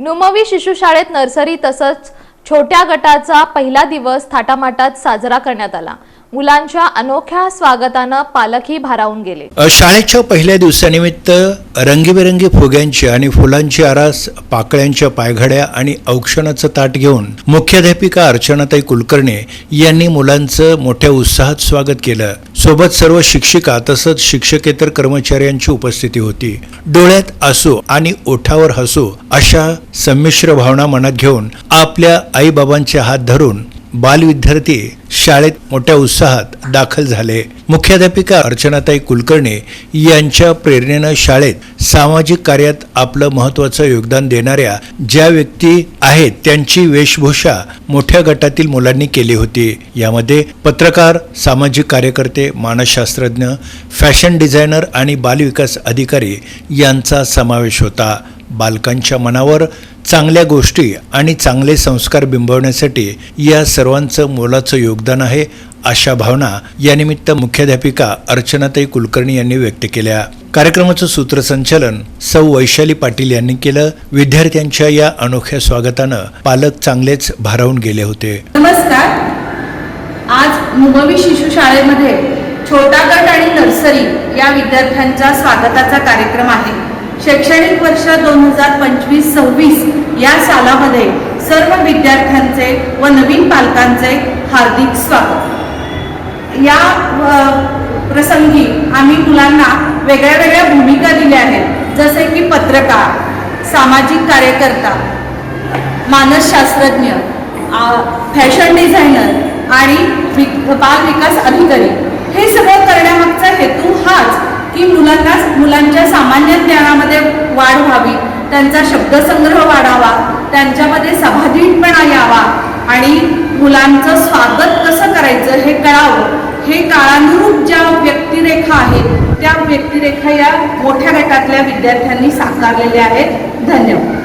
नुमवी शिशुशाळेत nursery तसंच छोट्या गटाचा पहिला दिवस थाटामाटात साजरा करण्यात आला. मुलांच्या अनोख्या स्वागतानं पालकही भारावून गेले. शाळेच्या पहिल्या दिवसानिमित्त रंगीबेरंगी फुग्यांची आणि फुलांची आरास पाकळ्यांच्या पायघड्या आणि औक्षणाचं ताट घेऊन मुख्याध्यापिका अर्चनाताई कुलकर्णी यांनी मुलांचं मोठ्या उत्साहात स्वागत केलं. सोबत सर्व शिक्षिका तसंच शिक्षकेतर कर्मचाऱ्यांची उपस्थिती होती. डोळ्यात असू आणि ओठावर हसू अशा संमिश्र भावना मनात घेऊन आपल्या आईबाबांचे हात धरून बालविद्यार्थी शाळेत मोठ्या उत्साहात दाखल झाले. मुख्याध्यापिका अर्चनाताई कुलकर्णी यांच्या प्रेरणेनं शाळेत सामाजिक कार्यात आपलं महत्त्वाचं योगदान देणाऱ्या ज्या व्यक्ती आहेत त्यांची वेशभूषा मोठ्या गटातील मुलांनी केली होती. यामध्ये पत्रकार सामाजिक कार्यकर्ते मानसशास्त्रज्ञ फॅशन डिझायनर आणि बालविकास अधिकारी यांचा समावेश होता. बालकांच्या मनावर चांगल्या गोष्टी आणि चांगले संस्कार बिंबवण्यासाठी या सर्वांचं मोलाचं योगदान आहे अशा भावना यानिमित्त मुख्याध्यापिका अर्चनाताई कुलकर्णी यांनी व्यक्त केल्या. कार्यक्रमाचं सूत्रसंचालन सौ वैशाली पाटील यांनी केलं. विद्यार्थ्यांच्या या अनोख्या स्वागतानं पालक चांगलेच भारावून गेले होते. नमस्कार. आज मुंबई शिशु शाळेमध्ये छोटा गट आणि नर्सरी या विद्यार्थ्यांच्या स्वागताचा कार्यक्रम आहे. शैक्षणिक वर्ष दोन हजार पंचवीस सव्वीस या सालामध्ये सर्व विद्यार्थ्यांचे व नवीन पालकांचे हार्दिक स्वागत. या प्रसंगी आम्ही मुलांना वेगळ्या वेगळ्या भूमिका दिल्या आहेत. जसे की पत्रकार सामाजिक कार्यकर्ता मानसशास्त्रज्ञ फॅशन डिझायनर आणि वि बाल विकास अधिकारी. हे सगळं करण्यामागचा हेतू हाच की मुलांना मुलांच्या सामान्य ज्ञानामध्ये वाढ व्हावी त्यांचा शब्दसंग्रह वाढावा त्यांच्यामध्ये सभाधीटपणा यावा आणि मुलांचं स्वागत कसं करायचं हे कळावं हे काळानुरूप ज्या व्यक्तिरेखा आहेत त्या व्यक्तिरेखा या मोठ्या गटातल्या विद्यार्थ्यांनी साकारलेल्या आहेत. धन्यवाद.